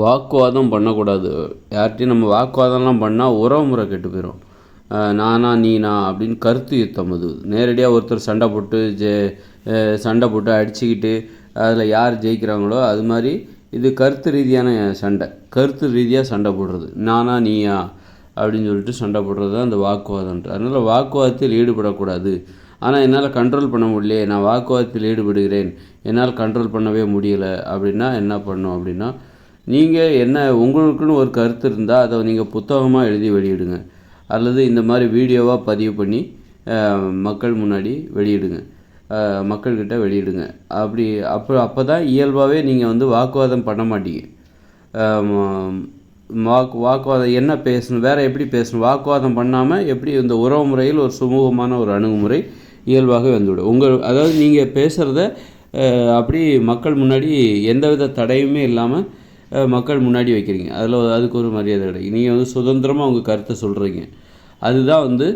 வாக்குவாதம் பண்ணக்கூடாது. யார்கிட்டையும் நம்ம வாக்குவாதம்லாம் பண்ணால் உறவு முறை கெட்டு போயிடும் நானா நீனா அப்படின்னு கருத்து யுத்தம் அது. நேரடியாக ஒருத்தர் சண்டை போட்டு ஜெ சண்டை போட்டு அடிச்சுக்கிட்டு அதில் யார் ஜெயிக்கிறாங்களோ அது மாதிரி இது கருத்து ரீதியான சண்டை. கருத்து ரீதியாக சண்டை போடுறது. நானா நீயா அப்படின்னு சொல்லிட்டு சண்டை போடுறது தான் அந்த வாக்குவாதம்ன்ற அதனால் வாக்குவாதத்தில் ஈடுபடக்கூடாது. ஆனால் என்னால் கண்ட்ரோல் பண்ண முடியலையே நான் வாக்குவாதத்தில் ஈடுபடுகிறேன். என்னால் கண்ட்ரோல் பண்ணவே முடியலை அப்படின்னா என்ன பண்ணும் அப்படின்னா நீங்கள் என்ன உங்களுக்குன்னு ஒரு கருத்து இருந்தால் அதை நீங்கள் புத்தகமாக எழுதி வெளியிடுங்க. அல்லது இந்த மாதிரி வீடியோவாக பதிவு பண்ணி மக்கள் முன்னாடி வெளியிடுங்க. மக்கள்கிட்ட வெளியிடுங்க. அப்படி அப்போ அப்போ தான் இயல்பாகவே நீங்கள் வந்து வாக்குவாதம் பண்ண மாட்டீங்க. வாக்கு வாக்குவாதம் என்ன பேசணும் வேறு எப்படி பேசணும்? வாக்குவாதம் பண்ணாமல் எப்படி இந்த உறவு முறையில் ஒரு சுமூகமான ஒரு அணுகுமுறை இயல்பாகவே வந்துவிடும். உங்கள் அதாவது நீங்கள் பேசுகிறத அப்படி மக்கள் முன்னாடி எந்தவித தடையுமே இல்லாமல் மக்கள் முன்னாடி வைக்கிறீங்க. அதில் அதுக்கு ஒரு மரியாதை கிடைக்கும். நீங்கள் வந்து சுதந்திரமாக உங்கள் கருத்தை சொல்கிறீங்க அதுதான் வந்து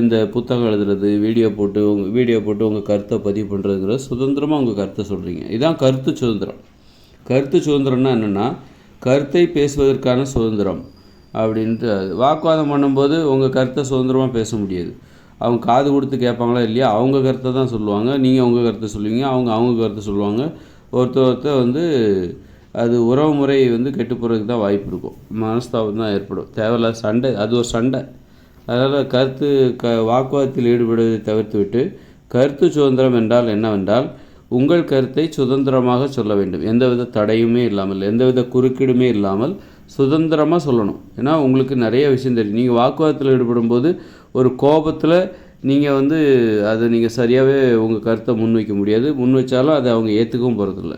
இந்த புத்தகம் எழுதுறது வீடியோ போட்டு உங்கள் வீடியோ போட்டு உங்கள் கருத்தை பதிவு பண்ணுறதுங்கிறது சுதந்திரமாக உங்கள் கருத்தை சொல்கிறீங்க இதுதான் கருத்து சுதந்திரம். கருத்து சுதந்திரம்னா என்னென்னா கருத்தை பேசுவதற்கான சுதந்திரம் அப்படின்ட்டு அது. வாக்குவாதம் பண்ணும்போது உங்கள் கருத்தை சுதந்திரமாக பேச முடியாது. அவங்க காது கொடுத்து கேட்பாங்களா இல்லையா? அவங்க கருத்தை தான் சொல்லுவாங்க. நீங்கள் உங்கள் கருத்தை சொல்லுவீங்க. அவங்க அவங்க கருத்தை சொல்லுவாங்க. ஒருத்தர் ஒருத்தர் வந்து அது உறவு முறை வந்து கெட்டு போகிறதுக்கு தான் வாய்ப்பு இருக்கும். மனஸ்தாபம் தான் ஏற்படும். தேவையில்லாத சண்டை அது ஒரு சண்டை. அதனால் கருத்து க வாக்குவாதத்தில் ஈடுபடுவதை தவிர்த்துவிட்டு கருத்து சுதந்திரம் என்றால் என்னவென்றால் உங்கள் கருத்தை சுதந்திரமாக சொல்ல வேண்டும். எந்தவித தடையுமே இல்லாமல் எந்தவித குறுக்கீடுமே இல்லாமல் சுதந்திரமாக சொல்லணும். ஏன்னா உங்களுக்கு நிறைய விஷயம் தெரியும். நீங்கள் வாக்குவாதத்தில் ஈடுபடும்போது ஒரு கோபத்தில் நீங்கள் வந்து அதை நீங்கள் சரியாகவே உங்கள் கருத்தை முன்வைக்க முடியாது. முன் வச்சாலும் அதை அவங்க ஏற்றுக்கவும் போகிறதில்ல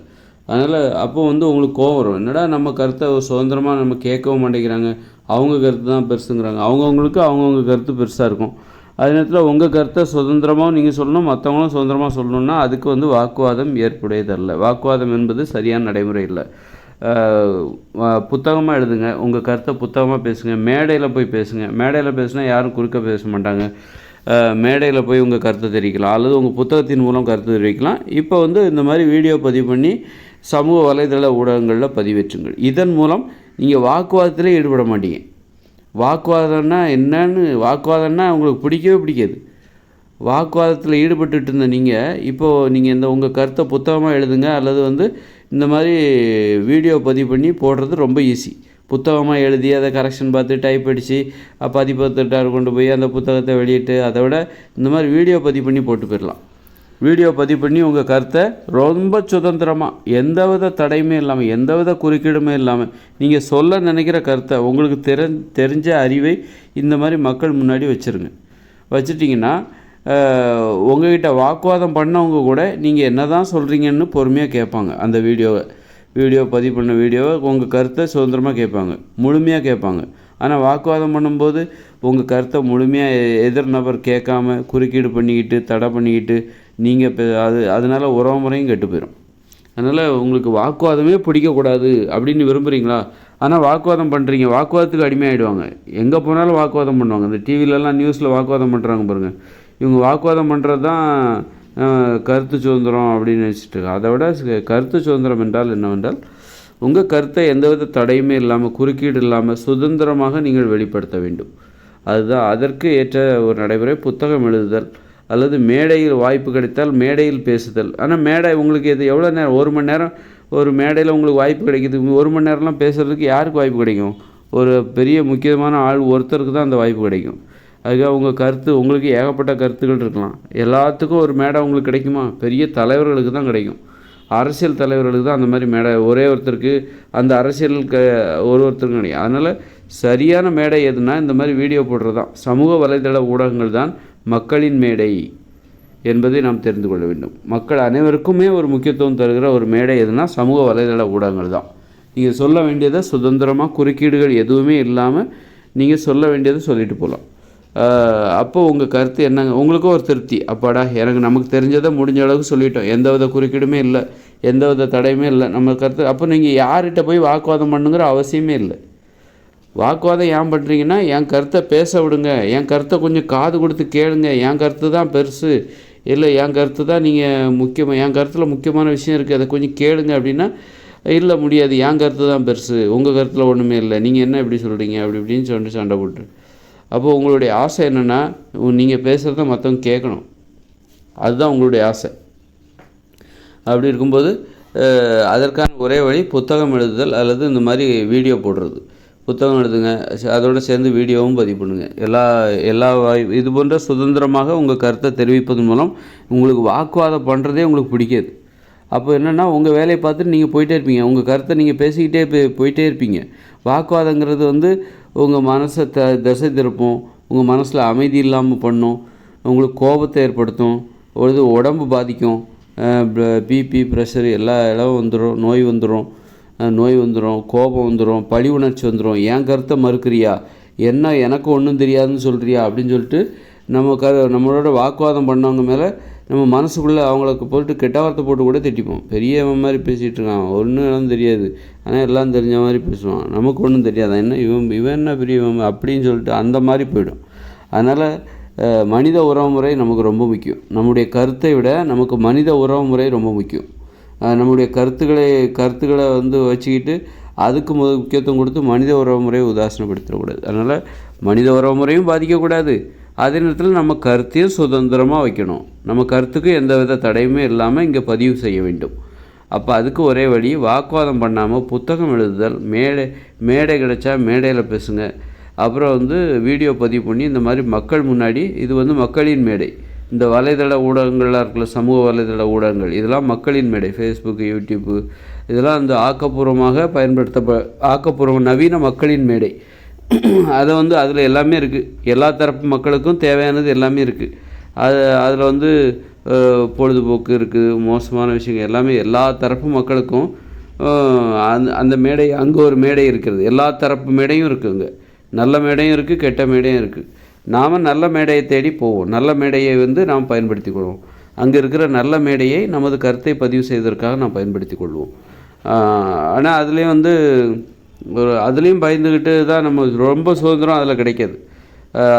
அதனால் அப்போ வந்து உங்களுக்கு கோவம் வரும். என்னடா நம்ம கருத்தை சுதந்திரமாக நம்ம கேட்கவும் மாட்டேங்கிறாங்க. அவங்க கருத்து தான் பெருசுங்கிறாங்க. அவங்கவுங்களுக்கு அவங்கவுங்க கருத்து பெருசாக இருக்கும். அதே நேரத்தில் உங்கள் கருத்தை சுதந்திரமாக நீங்கள் சொல்லணும் மற்றவங்களும் சுதந்திரமாக சொல்லணும்னா அதுக்கு வந்து வாக்குவாதம் ஏற்புடையதல்ல. வாக்குவாதம் என்பது சரியான நடைமுறை இல்லை. புத்தகமாக எழுதுங்க. உங்கள் கருத்தை புத்தகமாக பேசுங்க. மேடையில் போய் பேசுங்க. மேடையில் பேசுனா யாரும் குறுக்க பேச மாட்டாங்க. மேடையில் போய் உங்கள் கருத்தை தெரிவிக்கலாம். அல்லது உங்கள் புத்தகத்தின் மூலம் கருத்து தெரிவிக்கலாம். இப்போ வந்து இந்த மாதிரி வீடியோ பதிவு பண்ணி சமூக வலைதள ஊடகங்களில் பதிவேற்றுங்கள். இதன் மூலம் நீங்கள் வாக்குவாதத்திலே ஈடுபட மாட்டீங்க. வாக்குவாதம்னா என்னன்னு வாக்குவாதம்னா உங்களுக்கு பிடிக்கவே பிடிக்காது. வாக்குவாதத்தில் ஈடுபட்டுட்டு இருந்த நீங்கள் இப்போது நீங்கள் இந்த உங்கள் கருத்தை புத்தகமாக எழுதுங்க அல்லது வந்து இந்த மாதிரி வீடியோ பதிவு பண்ணி போடுறது ரொம்ப ஈஸி புத்தகமாக எழுதி அதை கரெக்ஷன் பார்த்து டைப் அடித்து பதிப்பத்திட்டார் கொண்டு போய் அந்த புத்தகத்தை வெளியிட்டு அதை விட இந்த மாதிரி வீடியோ பதிவு பண்ணி போட்டு போயிடலாம். வீடியோ பதிவு பண்ணி உங்கள் கருத்தை ரொம்ப சுதந்திரமாக எந்தவித தடையுமே இல்லாமல் எந்தவித குறுக்கீடுமே இல்லாமல் நீங்கள் சொல்ல நினைக்கிற கருத்தை உங்களுக்கு தெரி தெரிஞ்ச அறிவை இந்த மாதிரி மக்கள் முன்னாடி வச்சுருங்க. வச்சுட்டிங்கன்னா அஹ், உங்ககிட்ட வாக்குவாதம் பண்ணவங்க கூட நீங்கள் என்ன தான் சொல்கிறீங்கன்னு பொறுமையாக கேட்பாங்க. அந்த வீடியோவை வீடியோ பதிவு பண்ண வீடியோவை உங்கள் கருத்தை சுதந்திரமாக கேட்பாங்க. முழுமையாக கேட்பாங்க. ஆனால் வாக்குவாதம் பண்ணும்போது உங்கள் கருத்தை முழுமையாக எதிர் நபர் கேட்காம குறுக்கீடு பண்ணிக்கிட்டு தடை பண்ணிக்கிட்டு நீங்கள் இப்போ அது அதனால் உறவு முறையும் கெட்டு போயிடும் அதனால் உங்களுக்கு வாக்குவாதமே பிடிக்கக்கூடாது அப்படின்னு விரும்புகிறீங்களா ஆனால் வாக்குவாதம் பண்ணுறீங்க வாக்குவாதத்துக்கு அடிமையாகிடுவாங்க எங்கே போனாலும் வாக்குவாதம் பண்ணுவாங்க. இந்த டிவிலலாம் நியூஸில் வாக்குவாதம் பண்ணுறாங்க பாருங்கள் இவங்க வாக்குவாதம் பண்ணுறது தான் கருத்து சுதந்திரம் அப்படின்னு நினச்சிட்டு அதை விட கருத்து சுதந்திரம் என்றால் என்னவென்றால் உங்கள் கருத்தை எந்தவித தடையுமே இல்லாமல் குறுக்கீடு இல்லாமல் சுதந்திரமாக நீங்கள் வெளிப்படுத்த வேண்டும். அதுதான் அதற்கு ஏற்ற ஒரு நடைமுறை புத்தகம் எழுதுதல். அல்லது மேடையில் வாய்ப்பு கிடைத்தால் மேடையில் பேசுதல். ஆனால் மேடை உங்களுக்கு எது எவ்வளோ நேரம்? ஒரு மணி நேரம் ஒரு மேடையில் உங்களுக்கு வாய்ப்பு கிடைக்கிது. ஒரு மணி நேரம்லாம் பேசுகிறதுக்கு யாருக்கு வாய்ப்பு கிடைக்கும்? ஒரு பெரிய முக்கியமான ஆள் ஒருத்தருக்கு தான் அந்த வாய்ப்பு கிடைக்கும். அதுக்காக உங்கள் கருத்து உங்களுக்கு ஏகப்பட்ட கருத்துக்கள் இருக்கலாம். எல்லாத்துக்கும் ஒரு மேடை உங்களுக்கு கிடைக்குமா? பெரிய தலைவர்களுக்கு தான் கிடைக்கும். அரசியல் தலைவர்களுக்கு தான் அந்த மாதிரி மேடை ஒரே ஒருத்தருக்கு அந்த அரசியலுக்கு ஒரு ஒருத்தருக்கும் கிடைக்கும். அதனால் சரியான மேடை எதுனா இந்த மாதிரி வீடியோ போடுறது தான் சமூக வலைதள ஊடகங்கள் தான் மக்களின் மேடை என்பதை நாம் தெரிந்து கொள்ள வேண்டும். மக்கள் அனைவருக்குமே ஒரு முக்கியத்துவம் தருகிற ஒரு மேடை எதுனா சமூக வலைதள ஊடகங்கள் தான். நீங்கள் சொல்ல வேண்டியதை சுதந்திரமாக குறுக்கீடுகள் எதுவுமே இல்லாமல் நீங்கள் சொல்ல வேண்டியதை சொல்லிட்டு போகலாம் அப்போ உங்கள் கருத்து என்னங்க உங்களுக்கும் ஒரு திருப்தி. அப்பாடா எனக்கு நமக்கு தெரிஞ்சதை முடிஞ்ச அளவுக்கு சொல்லிட்டோம். எந்தவித குறுக்கீடுமே இல்லை. எந்தவித தடையுமே இல்லை. நம்ம கருத்து அப்போ நீங்கள் யார்கிட்ட போய் வாக்குவாதம் பண்ணுங்கிற அவசியமே இல்லை. வாக்குவாதம் ஏன் பண்ணுறீங்கன்னா என் கருத்தை பேச விடுங்க. என் கருத்தை கொஞ்சம் காது கொடுத்து கேளுங்க. என் கருத்து தான் பெருசு. இல்லை என் கருத்து தான் நீங்கள் முக்கியமாக என் கருத்தில் முக்கியமான விஷயம் இருக்குது அதை கொஞ்சம் கேளுங்க அப்படின்னா இல்லை முடியாது. என் கருத்து தான் பெருசு. உங்கள் கருத்தில் ஒன்றுமே இல்லை. நீங்கள் என்ன இப்படி சொல்கிறீங்க அப்படி இப்படின்னு சொல்லிட்டு சண்டை போட்டு அப்போது உங்களுடைய ஆசை என்னென்னா நீங்கள் பேசுகிறத மற்றவங்க கேட்கணும். அதுதான் உங்களுடைய ஆசை. அப்படி இருக்கும்போது அதற்கான ஒரே வழி புத்தகம் எழுதுதல் அல்லது இந்த மாதிரி வீடியோ போடுறது. புத்தகம் எழுதுங்க அதோடு அதோட சேர்ந்து வீடியோவும் பதிவு பண்ணுங்க. எல்லா எல்லா வாய் இது போன்ற சுதந்திரமாக உங்கள் கருத்தை தெரிவிப்பதன் மூலம் உங்களுக்கு வாக்குவாதம் பண்ணுறதே உங்களுக்கு பிடிக்காது. அப்போ என்னென்னா உங்கள் வேலையை பார்த்துட்டு நீங்கள் போயிட்டே இருப்பீங்க. உங்கள் கருத்தை நீங்கள் பேசிக்கிட்டே போய்- போயிட்டே இருப்பீங்க. வாக்குவாதங்கிறது வந்து உங்கள் மனசை த திசை திருப்பும் உங்கள் மனசில் அமைதி இல்லாமல் பண்ணும் உங்களுக்கு கோபத்தை ஏற்படுத்தும் ஒரு உடம்பு பாதிக்கும் பிபி ப்ரெஷர் எல்லா இடம் வந்துடும் நோய் வந்துடும் நோய் வந்துடும் கோபம் வந்துடும் பழி உணர்ச்சி வந்துடும் என் கருத்தை மறுக்கிறியா? என்ன எனக்கு ஒன்றும் தெரியாதுன்னு சொல்கிறியா அப்படின்னு சொல்லிட்டு நம்ம க நம்மளோட வாக்குவாதம் பண்ணவங்க மேலே நம்ம மனசுக்குள்ளே அவங்களுக்கு போட்டு கெட்ட வார்த்தை போட்டு கூட திட்டிப்போம். பெரியவன் மாதிரி பேசிகிட்டு இருக்கான். ஒன்றும் எல்லாம் தெரியாது. ஆனால் எல்லாம் தெரிஞ்ச மாதிரி பேசுவான். நமக்கு ஒன்றும் தெரியாது. என்ன இவன் இவன் என்ன பெரியவன் அப்படின்னு சொல்லிட்டு அந்த மாதிரி போயிடும். அதனால் மனித உறவுமுறை நமக்கு ரொம்ப முக்கியம். நம்முடைய கருத்தை விட நமக்கு மனித உறவுமுறை ரொம்ப முக்கியம். நம்முடைய கருத்துக்களை கருத்துக்களை வந்து வச்சுக்கிட்டு அதுக்கு முத முக்கியத்துவம் கொடுத்து மனித உறவு முறையை உதாசனப்படுத்திடக்கூடாது அதனால் மனித உறவு முறையும் பாதிக்கக்கூடாது. அதே நேரத்தில் நம்ம கருத்தையும் சுதந்திரமாக வைக்கணும். நம்ம கருத்துக்கு எந்த வித தடையுமே இல்லாமல் இங்கே பதிவு செய்ய வேண்டும். அப்போ அதுக்கு ஒரே வழி வாக்குவாதம் பண்ணாமல் புத்தகம் எழுதுதல் மேடை மேடை கிடைச்சா மேடையில் பேசுங்க. அப்புறம் வந்து வீடியோ பதிவு பண்ணி இந்த மாதிரி மக்கள் முன்னாடி இது வந்து மக்களின் மேடை. இந்த வலைதள ஊடகங்களாக இருக்குல்ல சமூக வலைதள ஊடகங்கள் இதெல்லாம் மக்களின் மேடை ஃபேஸ்புக்கு யூடியூப்பு இதெல்லாம் வந்து ஆக்கப்பூர்வமாக பயன்படுத்த ஆக்கப்பூர்வம் நவீன மக்களின் மேடை. அதை வந்து அதில் எல்லாமே இருக்குது எல்லா தரப்பு மக்களுக்கும் தேவையானது எல்லாமே இருக்குது அது அதில் வந்து பொழுதுபோக்கு இருக்குது மோசமான விஷயங்கள் எல்லாமே எல்லா தரப்பு மக்களுக்கும் அந்த அந்த மேடை அங்கே ஒரு மேடை இருக்கிறது. எல்லா தரப்பு மேடையும் இருக்குங்க நல்ல மேடையும் இருக்குது கெட்ட மேடையும் இருக்குது நாம் நல்ல மேடையை தேடி போவோம். நல்ல மேடையை வந்து நாம் பயன்படுத்தி கொள்வோம். அங்கே இருக்கிற நல்ல மேடையை நமது கருத்தை பதிவு செய்வதற்காக நாம் பயன்படுத்தி கொள்வோம். ஆனால் அதுலேயும் வந்து ஒரு அதுலேயும் பயந்துக்கிட்டு தான் நம்ம ரொம்ப சுதந்திரம் அதில் கிடைக்காது.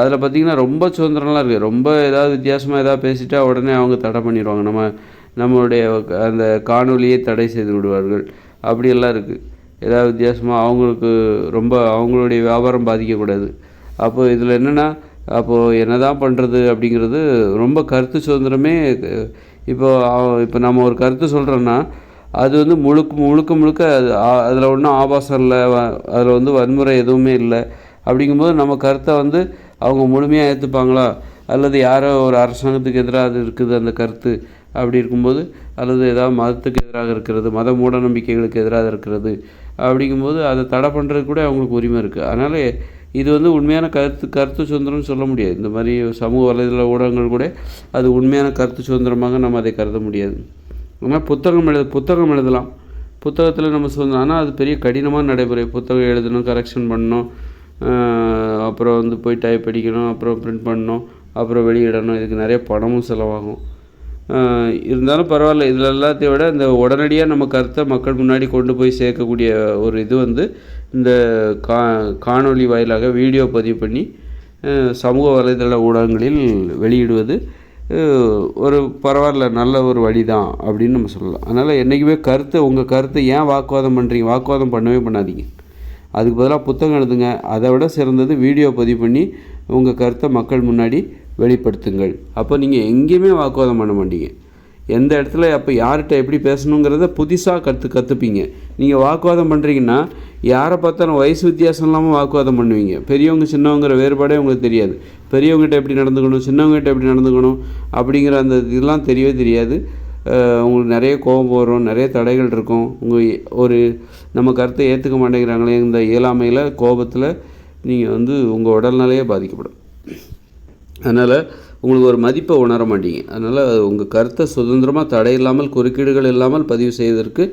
அதில் பார்த்திங்கன்னா ரொம்ப சுதந்திரம்லாம் இருக்குது ரொம்ப ஏதாவது வித்தியாசமாக ஏதாவது பேசிட்டா உடனே அவங்க தடை பண்ணிடுவாங்க. நம்ம நம்மளுடைய அந்த காணொலியை தடை செய்து விடுவார்கள். அப்படியெல்லாம் இருக்குது ஏதாவது வித்தியாசமாக அவங்களுக்கு ரொம்ப அவங்களுடைய வியாபாரம் பாதிக்கக்கூடாது. அப்போ இதில் என்னென்னா அப்போது என்ன தான் பண்ணுறது அப்படிங்கிறது ரொம்ப கருத்து சுதந்திரமே இப்போ இப்போ நம்ம ஒரு கருத்து சொல்கிறோன்னா அது வந்து முழுக்க முழுக்க முழுக்க அது அதில் ஒன்றும் ஆபாசம் இல்லை அதில் வந்து வன்முறை எதுவுமே இல்லை. அப்படிங்கும்போது நம்ம கருத்தை வந்து அவங்க முழுமையாக ஏற்றுப்பாங்களா அல்லது யாரோ ஒரு அரசாங்கத்துக்கு எதிராக அது இருக்குது அந்த கருத்து அப்படி இருக்கும்போது அல்லது ஏதாவது மதத்துக்கு எதிராக இருக்கிறது மத மூட நம்பிக்கைகளுக்கு எதிராக இருக்கிறது அப்படிங்கும்போது அதை தடை பண்ணுறதுக்கு கூட அவங்களுக்கு உரிமை இருக்குது அதனால் இது வந்து உண்மையான கருத்து கருத்து சுதந்திரம்னு சொல்ல முடியாது. இந்த மாதிரி சமூக வலைதள ஊடகங்கள் கூட அது உண்மையான கருத்து சுதந்திரமாக நம்ம அதை கருத முடியாது. ஆனால் புத்தகம் எழுத புத்தகம் எழுதலாம். புத்தகத்தில் நம்ம சுதந்திரம் ஆனால் அது பெரிய கடினமான நடைமுறை. புத்தகம் எழுதணும் கரெக்ஷன் பண்ணணும் அப்புறம் வந்து போய் டைப் அடிக்கணும் அப்புறம் பிரிண்ட் பண்ணணும் அப்புறம் வெளியிடணும். இதுக்கு நிறைய பணமும் செலவாகும். இருந்தாலும் பரவாயில்ல. இதில் எல்லாத்தையும் விட இந்த உடனடியாக நம்ம கருத்தை மக்கள் முன்னாடி கொண்டு போய் சேர்க்கக்கூடிய ஒரு இது வந்து இந்த கா காணொளி வாயிலாக வீடியோ பதிவு பண்ணி சமூக வலைதள ஊடகங்களில் வெளியிடுவது ஒரு பரவாயில்ல நல்ல ஒரு வழி தான் அப்படின்னு நம்ம சொல்லலாம். அதனால் என்றைக்குமே கருத்தை உங்கள் கருத்தை ஏன் வாக்குவாதம் பண்ணுறீங்க வாக்குவாதம் பண்ணவே பண்ணாதீங்க. அதுக்கு பதிலாக புத்தகம் எழுதுங்க. அதை விட சிறந்தது வீடியோ பதிவு பண்ணி உங்கள் கருத்தை மக்கள் முன்னாடி வெளிப்படுத்துங்கள். அப்போ நீங்கள் எங்கேயுமே வாக்குவாதம் பண்ண மாட்டீங்க. எந்த இடத்துல அப்போ யார்கிட்ட எப்படி பேசணுங்கிறத புதுசாக கற்று கற்றுப்பீங்க நீங்கள் வாக்குவாதம் பண்ணுறீங்கன்னா யாரை பார்த்தாலும் வயசு வித்தியாசம் இல்லாமல் வாக்குவாதம் பண்ணுவீங்க. பெரியவங்க சின்னவங்கிற வேறுபாடே உங்களுக்கு தெரியாது. பெரியவங்ககிட்ட எப்படி நடந்துக்கணும் சின்னவங்ககிட்ட எப்படி நடந்துக்கணும் அப்படிங்கிற அந்த இதெல்லாம் தெரியவே தெரியாது. உங்களுக்கு நிறைய கோபம் வரும் நிறைய தடைகள் இருக்கும். உங்கள் ஒரு நம்ம கருத்தை ஏற்றுக்க மாட்டேங்கிறாங்களே இந்த இயலாமையில் கோபத்தில் நீங்கள் வந்து உங்கள் உடல்நிலையே பாதிக்கப்படும். அதனால் உங்களுக்கு ஒரு மதிப்பை உணர மாட்டீங்க. அதனால் உங்கள் கருத்தை சுதந்திரமாக தடை இல்லாமல் குறுக்கீடுகள் இல்லாமல் பதிவு செய்வதற்கு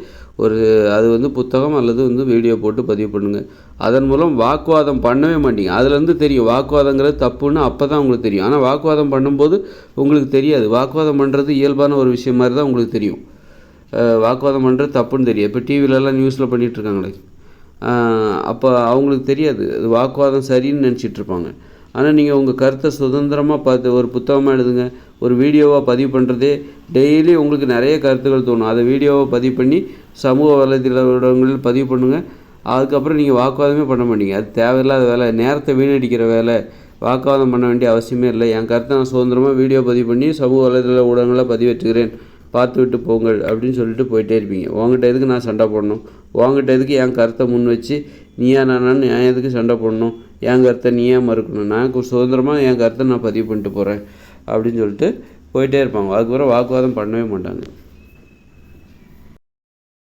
ஒரு அது வந்து புத்தகம் அல்லது வந்து வீடியோ போட்டு பதிவு பண்ணுங்கள் அதன் மூலம் வாக்குவாதம் பண்ணவே மாட்டீங்க. அதுலேருந்து தெரியும் வாக்குவாதங்கிறது தப்புன்னு அப்போ தான் உங்களுக்கு தெரியும். ஆனால் வாக்குவாதம் பண்ணும்போது உங்களுக்கு தெரியாது. வாக்குவாதம் பண்ணுறது இயல்பான ஒரு விஷயம் மாதிரி தான் உங்களுக்கு தெரியும். வாக்குவாதம் பண்ணுறது தப்புன்னு தெரியும் இப்போ டிவிலெல்லாம் நியூஸில் பண்ணிகிட்ருக்காங்களே அப்போ அவங்களுக்கு தெரியாது. அது வாக்குவாதம் சரின்னு நினச்சிட்டு இருப்பாங்க. ஆனால் நீங்கள் உங்கள் கருத்தை சுதந்திரமாக பார்த்து ஒரு புத்தகமாக எழுதுங்க ஒரு வீடியோவாக பதிவு பண்ணுறதே டெய்லி உங்களுக்கு நிறைய கருத்துக்கள் தோணும். அதை வீடியோவாக பதிவு பண்ணி சமூக வலைதளங்களில் பதிவு பண்ணுங்கள் அதுக்கப்புறம் நீங்கள் வாக்குவாதமே பண்ண மாட்டீங்க. அது தேவையில்லாத வேலை. நேரத்தை வீணடிக்கிற வேலை. வாக்குவாதம் பண்ண வேண்டிய அவசியமே இல்லை. என் கருத்தை நான் சுதந்திரமாக வீடியோ பதிவு பண்ணி சமூக வலைதள ஊடகங்களில் பதிவேற்றுகிறேன் பார்த்து விட்டு போங்கள் அப்படின்னு சொல்லிட்டு போயிட்டே இருப்பீங்க. உங்ககிட்ட எதுக்கு நான் சண்டை போடணும்? உங்ககிட்ட எதுக்கு என் கருத்தை முன் வச்சு நீயா நானான்னு என் எதுக்கு சண்டை போடணும்? என் கருத்தை நீ ஏன் மறுக்கணும்? நான் சுதந்திரமாக என் கருத்தை நான் பதிவு பண்ணிட்டு போகிறேன் அப்படின்னு சொல்லிட்டு போயிட்டே இருப்பாங்க. அதுக்கப்புறம் வாக்குவாதம் பண்ணவே மாட்டாங்க.